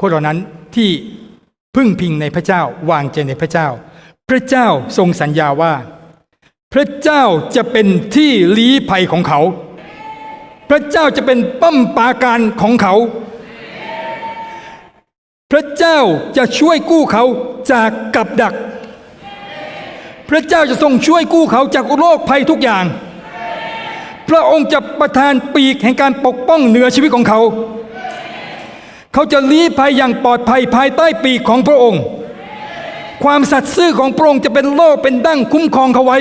คนเหล่านั้นที่พึ่งพิงในพระเจ้าวางใจในพระเจ้า พระเจ้าทรงสัญญาว่า พระเจ้าจะเป็นที่ลี้ภัยของเขา พระเจ้าจะเป็นป้อมปราการของเขา พระเจ้าจะช่วยกู้เขาจากกับดัก พระเจ้าจะทรงช่วยกู้เขาจากโรคภัยทุกอย่าง พระองค์จะประทานปีกแห่งการปกป้องเหนือชีวิตของเขา เขาจะลี้ภัยอย่างปลอดภัยภายใต้ปีกของพระองค์ ความสัตย์ซื่อของพระองค์จะเป็นโล่เป็นดั้งคุ้มครองเขาไว้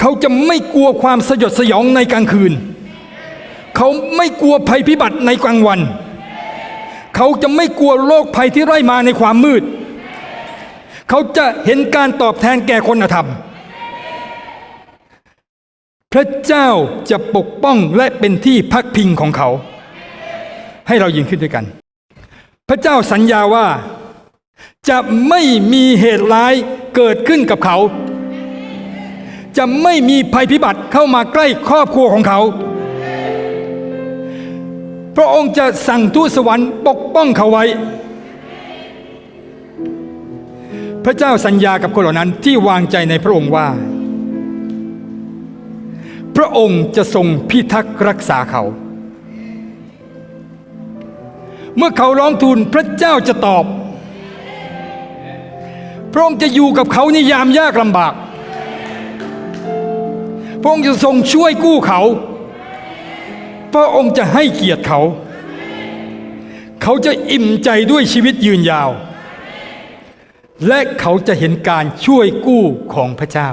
เขาจะไม่กลัวความสยดสยองในกลางคืน เขาไม่กลัวภัยพิบัติในกลางวัน เขาจะไม่กลัวโรคภัยที่ไร่มาในความมืด เขาจะเห็นการตอบแทนแก่คนธรรม พระเจ้าจะปกป้องและเป็นที่พักพิงของเขา ให้เรายืนขึ้นด้วยกัน พระเจ้าสัญญาว่าจะไม่มีเหตุร้ายเกิดขึ้นกับเขา จะไม่มีภัยพิบัติเข้ามาใกล้ครอบครัวของเขา พระองค์จะสั่งทูตสวรรค์ปกป้องเขาไว้ พระเจ้าสัญญากับคนเหล่านั้นที่วางใจในพระองค์ว่า พระองค์จะทรงพิทักษ์รักษาเขา เมื่อเขาร้องทูลพระเจ้าจะตอบ พระองค์จะอยู่กับเขาในยามยากลำบาก พระองค์จะทรงช่วยกู้เขา พระองค์จะให้เกียรติเขา เขาจะอิ่มใจด้วยชีวิตยืนยาว และเขาจะเห็นการช่วยกู้ของพระเจ้า